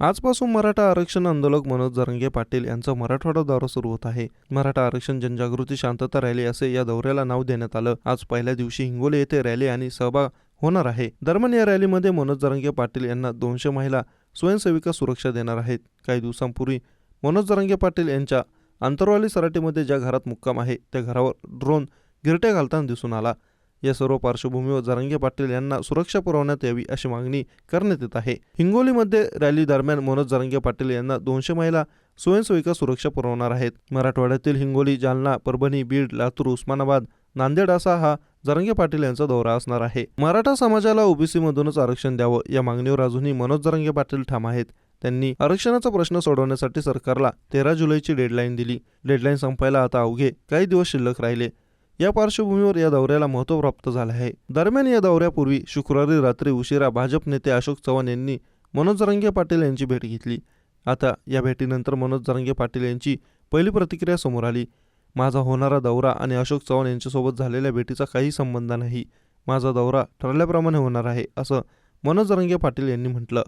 आजपासून मराठा आरक्षण आंदोलक मनोज जरंगे पाटील यांचा मराठवाडा दौरा सुरू होत आहे. मराठा आरक्षण जनजागृती शांतता रॅली असे या दौऱ्याला नाव देण्यात आलं. आज पहिल्या दिवशी हिंगोली येथे रॅली आणि सहभाग होणार आहे. दरम्यान या रॅलीमध्ये मनोज जरंगे पाटील यांना दोनशे महिला स्वयंसेविका सुरक्षा देणार आहेत. काही दिवसांपूर्वी मनोज जरंगे पाटील यांच्या अंतरवाली सराटीमध्ये ज्या घरात मुक्काम आहे त्या घरावर ड्रोन गिरट्या घालताना दिसून आला. या सर्व पार्श्वभूमीवर जरंगे पाटील यांना सुरक्षा पुरवण्यात यावी अशी मागणी करण्यात येत आहे. हिंगोलीमध्ये रॅली दरम्यान मनोज जरंगे पाटील यांना दोनशे महिला स्वयंसेविका सुरक्षा पुरवणार आहेत. मराठवाड्यातील हिंगोली जालना परभणी बीड लातूर उस्मानाबाद नांदेड असा हा जरंगे पाटील यांचा दौरा असणार आहे. मराठा समाजाला ओबीसी मधूनच आरक्षण द्यावं या मागणीवर अजूनही मनोज जरंगे पाटील ठाम आहेत. त्यांनी आरक्षणाचा प्रश्न सोडवण्यासाठी सरकारला तेरा जुलैची डेडलाईन दिली. डेडलाईन संपायला आता अवघे काही दिवस शिल्लक राहिले. या पार्श्वभूमीवर या दौऱ्याला महत्त्व प्राप्त झालं आहे. दरम्यान या दौऱ्यापूर्वी शुक्रवारी रात्री उशिरा भाजप नेते अशोक चव्हाण यांनी मनोज जरांगे पाटील यांची भेट घेतली. आता या भेटीनंतर मनोज जरांगे पाटील यांची पहिली प्रतिक्रिया समोर आली. माझा होणारा दौरा आणि अशोक चव्हाण यांच्यासोबत झालेल्या भेटीचा काही संबंध नाही. माझा दौरा ठरल्याप्रमाणे होणार आहे असं मनोज जरांगे पाटील यांनी म्हटलं.